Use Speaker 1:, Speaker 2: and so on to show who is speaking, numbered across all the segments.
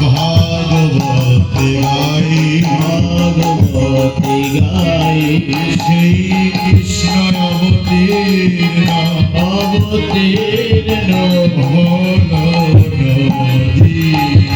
Speaker 1: ভগবতী গাই
Speaker 2: ভগবতী গাই
Speaker 1: শ্রী কৃষ্ণ অবতীর্ণ
Speaker 2: অবতীর্ণ
Speaker 1: ভোল নদী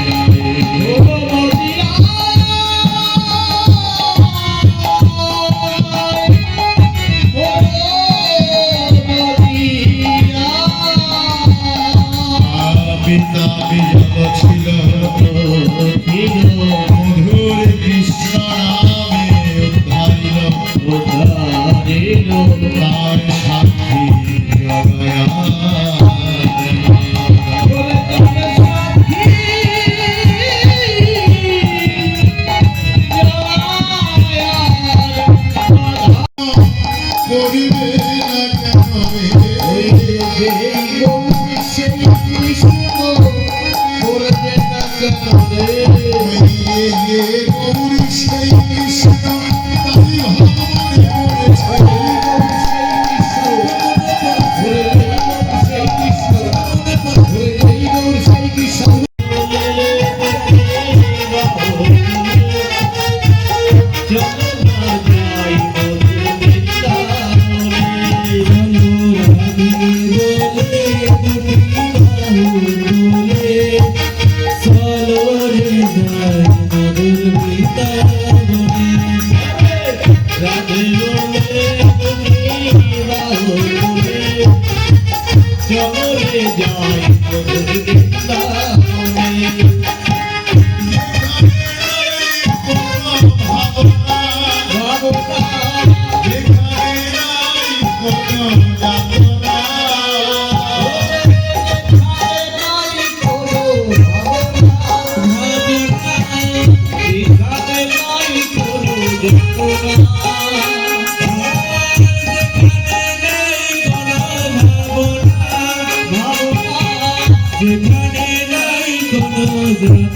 Speaker 1: you.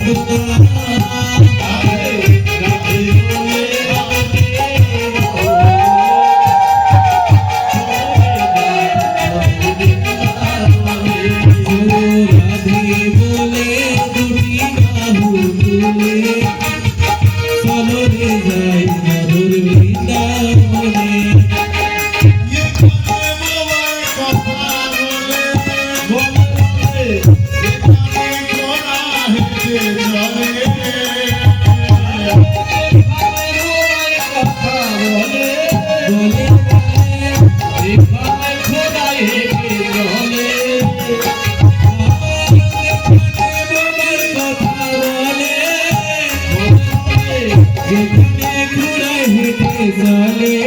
Speaker 1: Thank you.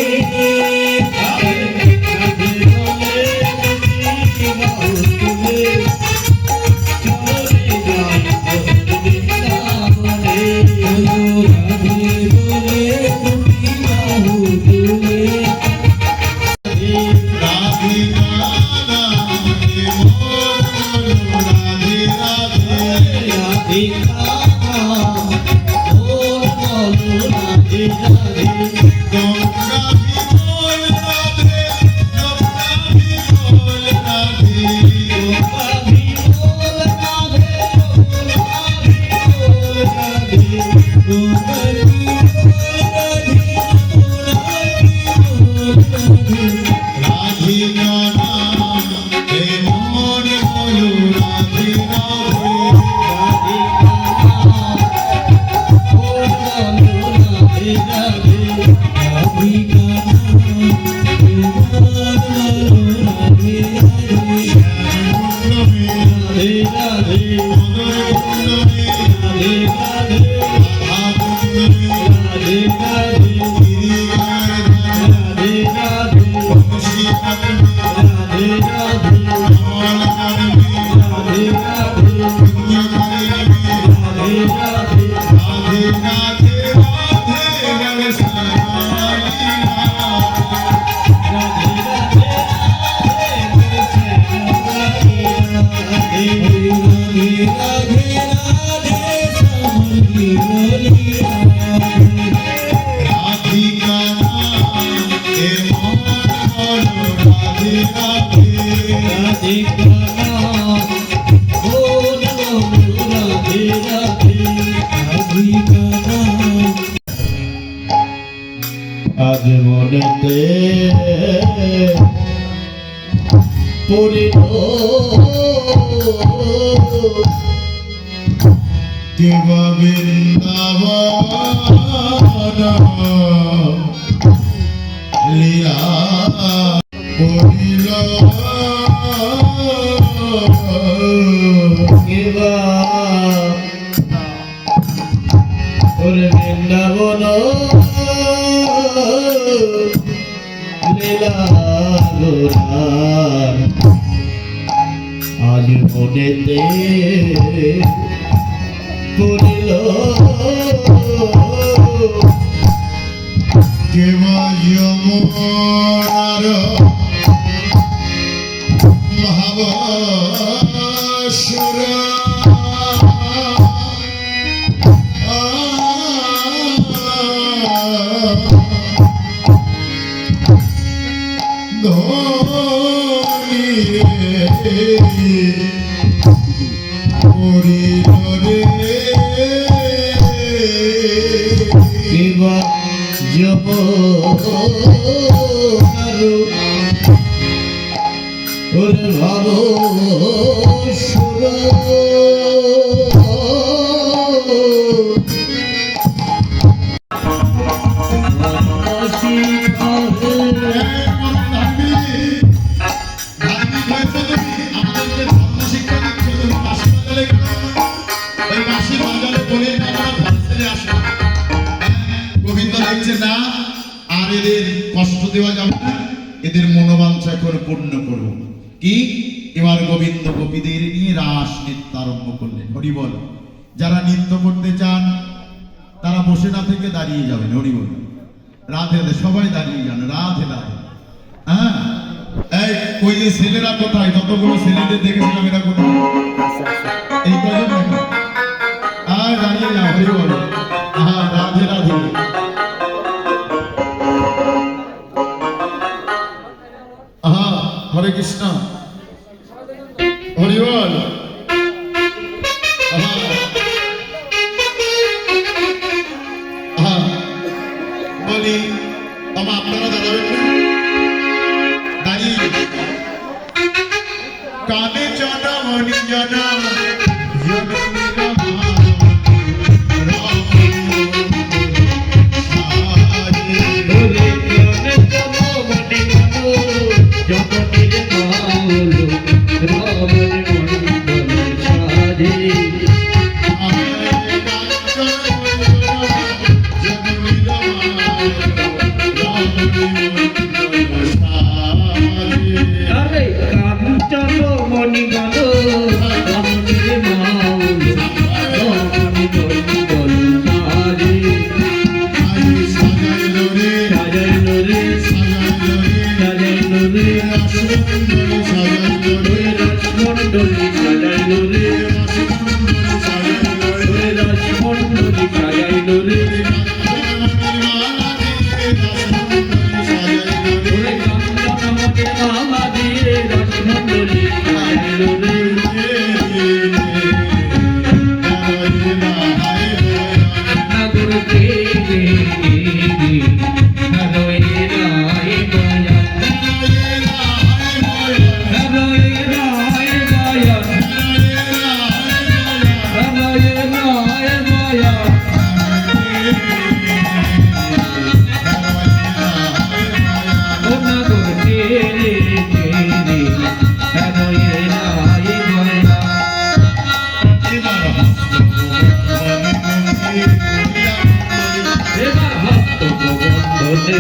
Speaker 1: Ei, Yeah. পড়িল
Speaker 2: দেব বৃন্দাবন লীলা করিল?
Speaker 1: এবা ওরে বৃন্দাবন লীলা গোরার আজ মনেতে পড়িল
Speaker 2: দেব যমুনার
Speaker 1: ভাবো সুর
Speaker 2: আর এদের কষ্ট দেওয়া যাবে না, এদের মনোবাঞ্ছা করে পূর্ণ করব। কি? এবার গোবিন্দ গোপীদের নিয়ে রাস নৃত্য আরম্ভ করলেন। হরি বল। যারা নৃত্য করতে চান, তারা বসে না থেকে দাঁড়িয়ে যাবেন, হরি বল। রাধে রাধে, সবাই দাঁড়িয়ে যান, রাধে রাধে। হ্যাঁ? এই, ওই যে ছেলেরা কোথায়? যতগুলো ছেলেদের দেখেছিলাম এরা কোথায়? এই কজন আর দাঁড়িয়ে যাও হরি কৃষ্ণ। হরি
Speaker 1: ওরে রাসমণ্ডলী সাজাইলো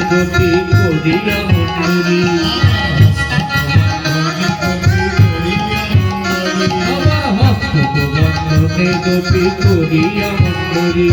Speaker 1: গতি করিয়া মন্ডলী গতি করিয়া মন্ডলী